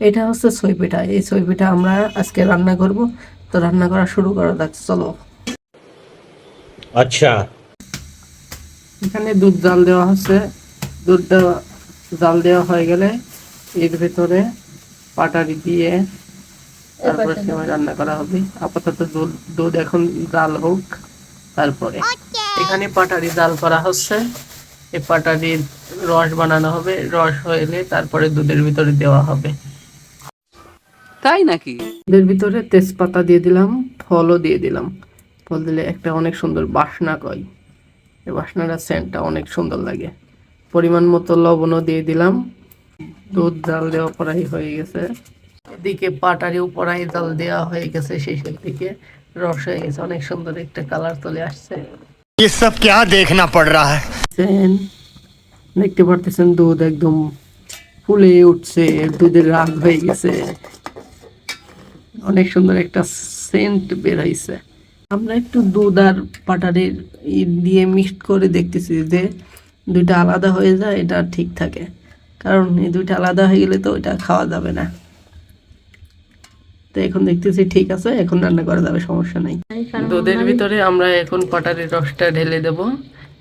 এটা হচ্ছে সই পিঠা। এই সই পিঠা আমরা আজকে রান্না করব। তো রান্না করা শুরু করা যাক চলো। আচ্ছা। এখানে দুধ জাল দেওয়া হচ্ছে। দুধটা জাল দেওয়া হয়ে গেলে এর ভেতরে পাটারি দিয়ে তারপরে সেমাই রান্না করা হবে। আপাতত দুধ দুধ এখন জাল হোক তারপরে। আচ্ছা। এখানে পাটারি জাল করা হচ্ছে। এই পাটারির রস বানানো হবে। রস হয়ে তারপরে দুধের ভিতরে দেওয়া হবে। তাই নাকি? এদের ভিতরে তেজপাতা দিয়ে দিলাম ফলও দিয়ে দিলাম। ফল দিলে একটা অনেক সুন্দর বাসনা কয়। এই বাসনাটা সেন্টটা অনেক সুন্দর লাগে। পরিমাণ মতো লবণও দিয়ে দিলাম। দুধ জাল দেওয়া পড়াই হয়ে গেছে। এদিকে পাটারিও পড়াই জাল দেওয়া হয়ে গেছে শেষের দিকে। রস হয়ে গেছে অনেক সুন্দর একটা কালার চলে আসছে। সব কে দেখনা পড় রা দেখতে পারতেছেন দুধ একদম ফুলে উঠছে দুধের রাগ হয়ে গেছে। অনেক সুন্দর একটা সেন্ট বের হয়েছে আমরা একটু দুধ আর পাটারির দিয়ে মিক্সড করে দেখতেছি যে দুইটা আলাদা হয়ে যায় এটা ঠিক থাকে। কারণ এই দুইটা আলাদা হয়ে গেলে তো এটা খাওয়া যাবে না। তো এখন দেখতেছি ঠিক আছে এখন রান্না করা যাবে সমস্যা নাই। দুধের ভিতরে আমরা এখন পাটারির রসটা ঢেলে দেব।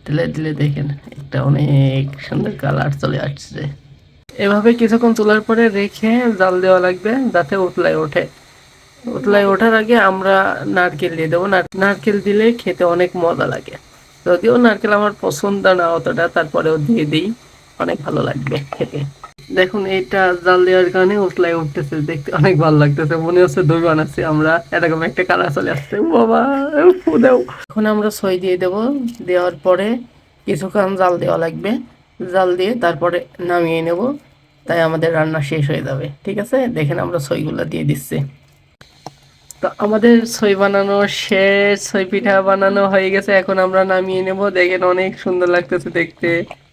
ঢেলে দিলে দেখেন একটা অনেক সুন্দর কালার চলে আসছে। এভাবে কিছুক্ষণ তোলার পরে রেখে জাল দেওয়া লাগবে যাতে উতলায় ওঠে। উতলায় ওঠার আগে আমরা নারকেল দিয়ে দেবো। নার- নারকেল দিলে খেতে অনেক মজা লাগে। যদিও নারকেল আমার পছন্দ না অতটা, তারপরেও দিয়ে দিই। অনেক ভালো লাগবে খেতে। দেখুন, এইটা জাল দেওয়ার কারণে উতলায় উঠতেছে। দেখতে অনেক ভালো লাগতেছে। মনে হচ্ছে দই বানাচ্ছি আমরা। এরকম একটা কালার চলে আসছে। বাবা দাও এখন আমরা সই দিয়ে দেব। দেওয়ার পরে কিছুক্ষণ জাল দেওয়া লাগবে। জাল দিয়ে তারপরে নামিয়ে নেব। তাই আমাদের রান্না শেষ হয়ে যাবে। ঠিক আছে? দেখেন আমরা সইগুলো দিয়ে দিচ্ছি। তো আমাদের সই বানানো শেষ সই পিঠা বানানো হয়ে গেছে এখন আমরা নামিয়ে নেব। দেখেন অনেক সুন্দর লাগতেছে দেখতে।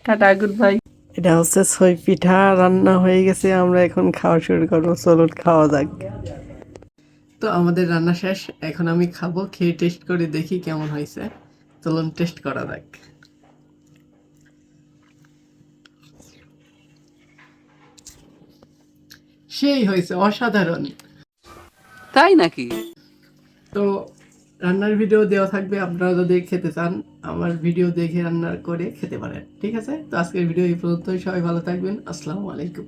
টাটা গুড বাই এটা হচ্ছে সই পিঠা রান্না হয়ে গেছে আমরা এখন খাওয়া শুরু করব। চলুন খাওয়া যাক। তো আমাদের রান্না শেষ এখন আমি খাব খেয়ে টেস্ট করে দেখি কেমন হয়েছে। চলুন টেস্ট করা যাক। সেই হয়েছে অসাধারণ। তাই নাকি? তো রান্নার ভিডিও দেওয়া থাকবে, আপনারা যদি খেতে চান, আমার ভিডিও দেখে রান্না করে খেতে পারেন, ঠিক আছে? তো আজকের ভিডিও এই পর্যন্তই, সবাই ভালো থাকবেন, আসসালামু আলাইকুম।